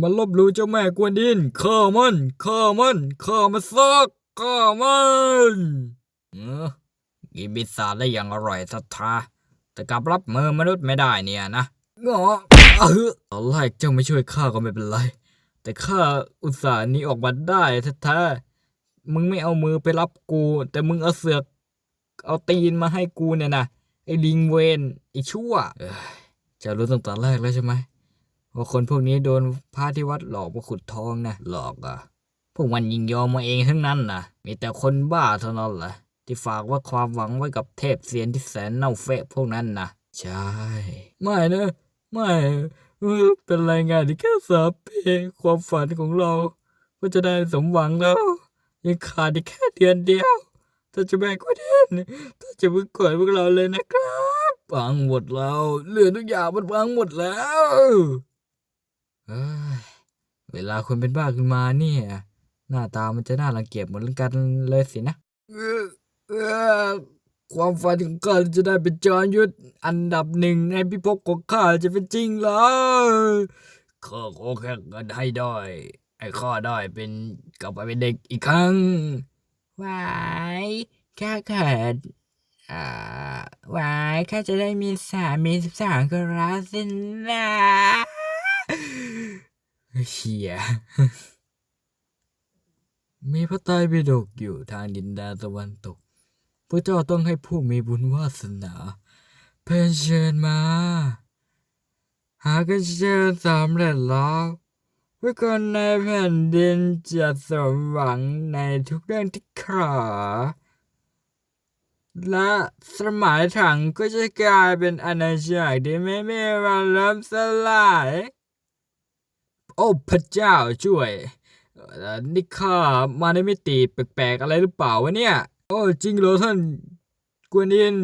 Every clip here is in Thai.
มันลบหลู่เจ้าแม่กวนดินฆ่ามันฆ่ามันฆ่ามันซักฆ่ามันเออกินบิสาได้อย่างอร่อยศรัทธาแต่กลับรับมือมนุษย์ไม่ได้เนี่ยนะงอเออตอนแรกเจ้าไม่ช่วยข้าก็ไม่เป็นไร แต่ข้าอุตส่าห์หนี้ออกมาได้แท้ๆมึงไม่เอามือไปรับกู แต่มึงเอาเสือก เอาตีนมาให้กูเนี่ยนะไอ้ลิงเวนไอ้ชั่วเอ้ยเจะรู้ตั้งแต่แรกแล้วใช่ไหม ว่าคนพวกนี้โดนพระที่วัดหลอกมาขุดทองนะ หลอกอะ พวกมันยิงยอมมาเองทั้งนั้นนะมีแต่คนบ้าเท่านั้นแหละที่ฝากว่าความหวังไว้กับเทพเสียนที่แสนเน่าเฟะพวกนั้นนะใช่ ไม่นะไม่เออเป็นรายงานที่แค่สามเพลงความฝันของเราก็จะได้สมหวังแล้ว ยังขาดอีกแค่เดือนเดียวถ้าจะแบ่งก็เด่นถ้าจะมึงกดพวกเราเลยนะครับพังหมดแล้วเหลือทุกอย่างมันพังหมดแล้ว เอ้ยเวลาคนเป็นบ้าขึ้นมาเนี่ย หน้าตามันจะน่ารังเกียจเหมือนกันเลยสินะความฝันของข้าจะได้เป็นจอยุทธอันดับหนึ่งในพิภพของข้าจะเป็นจริงแล้วข้าขอแค่เงินให้ได้ให้ข้าได้เป็นกลับไปเป็นเด็กอีกครั้งวายแค่เกิดอ่าวายแค่จะได้มีสามีสิบสามกรักสินะ เฮียมีพระไตรปิฎกอยู่ทางดินแดนตะวันตก พระเจ้าต้องให้ผู้มีบุญวาสนาเพ่นเชิญมา หากันเชิญสำเร็จแล้วผู้คนในแผ่นดินจะสมหวังในทุกเรื่องที่ขอและสมัยถังก็จะกลายเป็นอาณาจักรที่ไม่มีวันล้มสลาย โอ้พระเจ้าช่วย นี่ข้ามาในมิติแปลกๆอะไรหรือเปล่าวะเนี่ย โอ้จริงเหรอท่านกวนอิน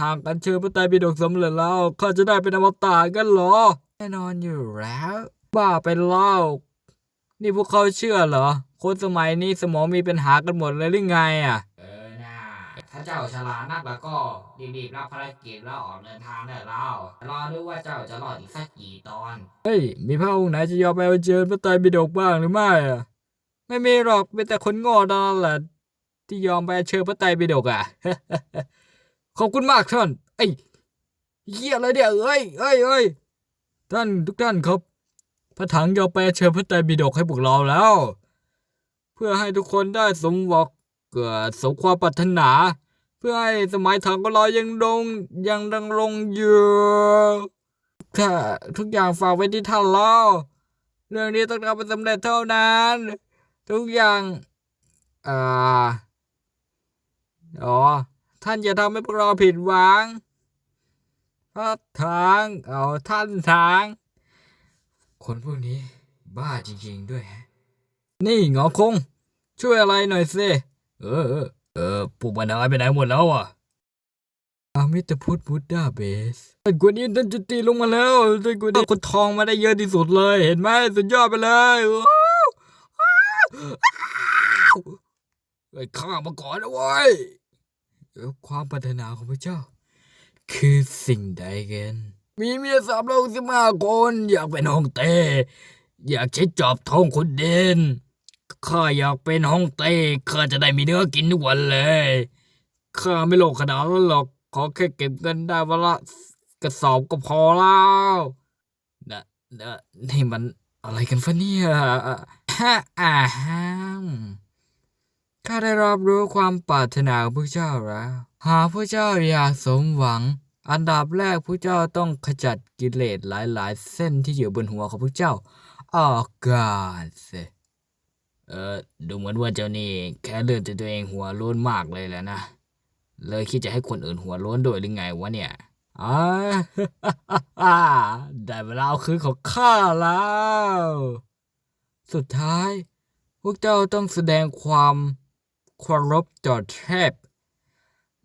หากอัญเชิญพระไตรปิฎกสำเร็จแล้วข้าจะได้เป็นอมตะกันเหรอ แน่นอนอยู่แล้ว บ้าไปแล้วนี่พวกเขาเชื่อเหรอ คนสมัยนี้สมองมีปัญหากันหมดเลยหรือไงอะ ถ้าเจ้าฉลาดนักแล้วก็รีบๆรับภารกิจแล้วออกเดินทางได้แล้วรอดูว่าเจ้าจะรอดอีกสักกี่ตอน เฮ้ย มีพระองค์ไหนจะยอมไปเอาเชิญพระไตรปิฎกบ้างหรือไม่อะไม่มีหรอกเป็นแต่คนโง่เท่านั้นแหละที่ยอมไปเชิญพระไตรปิฎกอะ ขอบคุณมากท่านไอ้ยเหี้ยอะไรเนี่ยเอ้ยเอ้ยเอ้ยท่านทุกท่านครับ พระถังยอมไปเชิญพระไตรปิฎกให้พวกเราแล้ว เพื่อให้ทุกคนได้สมหวัง เกิดสมความปรารถนา เพื่อให้สมัยถังของเรายังดงยังดังรงอยู่ค่ะทุกอย่างฝากไว้ที่ท่านแล้วเรื่องนี้ต้องทำเป็นสำเร็จเท่านั้น ทุกอย่างอ่าอ๋อ ท่านอย่าทำให้พวกเราผิดหวังพระทางเอาท่านทาง คนพวกนี้ บ้าจริงๆด้วยฮะ นี่หงอคง ช่วยอะไรหน่อยสิ เออเออ เออพวกมันหายไปไหนหมดแล้วอะอามิตรพุทธบุตดาเบสท่านกวนอินท่านจุติลงมาแล้วท่านกวนอินคนทองมาได้เยอะที่สุดเลย เห็นไหมสุดยอดไปเลยไอ้ข้ามาก่อนนะเว้ยความปรารถนาของพระเจ้า คือสิ่งใดกันมีเมียสามร้อยสิบห้าคน อยากเป็นฮองเต้ อยากใช้จอบทองขุดดิน ข้าอยากเป็นฮ่องเต้ข้าจะได้มีเนื้อกินทุกวันเลยข้าไม่โลภขนาดนั้นหรอกขอแค่เก็บเงินได้วันละกระสอบก็พอแล้วนะนะนี่มันอะไรกันฟะเนี่ยฮะอ่าฮัมข้าได้รับรู้ความปรารถนาของพระเจ้าแล้ว หากพระเจ้าอยากสมหวัง อันดับแรกพระเจ้าต้องขจัดกิเลสหลายๆ เส้นที่อยู่บนหัวของพระเจ้าออกก่อนสิ เออดูเหมือนว่าเจ้านี่แค่เลื่อนตัวเองหัวโล้นมากเลยแหละนะ เลยคิดจะให้คนอื่นหัวโล้นด้วยหรือไงวะเนี่ยอได้เวลาเอาคืนของข้าแล้ว สุดท้าย พวกเจ้าต้องแสดงความเคารพต่อเทพ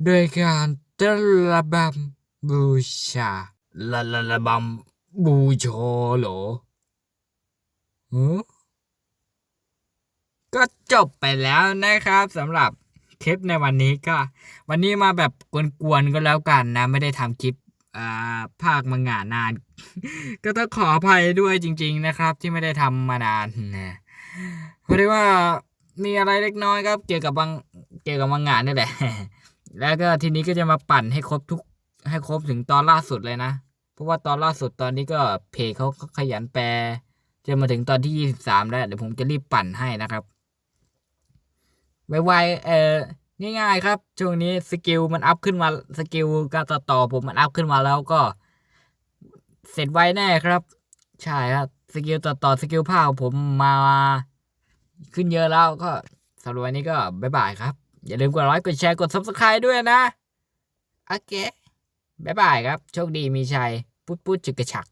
โดยการเต้นระบำบูชาละละระบำบูชาเหรอหือ ก็จบไปแล้วนะครับสำหรับคลิปในวันนี้ก็ วันนี้มาแบบกวนๆก็แล้วกันนะ ไม่ได้ทำคลิปอ่าภาคมังงะนาน ก็ต้องขออภัยด้วยจริง ๆ นะครับ ที่ไม่ได้ทำมานานนะเพราะว่ามีอะไรเล็กน้อยครับ เกี่ยวกับบังเกี่ยวกับมังงะนี่แหละ แล้วก็ทีนี้ก็จะมาปั่นให้ครบทุกให้ครบถึงตอนล่าสุดเลยนะ เพราะว่าตอนล่าสุดตอนนี้ก็เพจเขาขยันแปลจะมาถึงตอนที่ยี่สิบสามแล้วเดี๋ยวผมจะรีบปั่นให้นะครับ ไวๆเออง่ายๆครับ ช่วงนี้สกิลมันอัพขึ้นมาสกิลการตัดต่อผมมันอัพขึ้นมาแล้วก็ เสร็จไวแน่ครับ ใช่ครับสกิลตัดต่อสกิลภาคผมมาขึ้นเยอะแล้วก็สำหรับวันนี้ก็บ๊ายบายครับ อย่าลืมกดไลค์กดแชร์กด subscribe ด้วยนะ โอเคบ๊ายบายครับ โชคดีมีชัย ปุ๊ดปุ๊ดจึกกระฉัก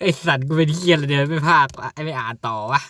ไอสัตว์กูเป็นเคียนเลยเดี๋ยไม่ภาควะไอไม่อ่านต่อวะ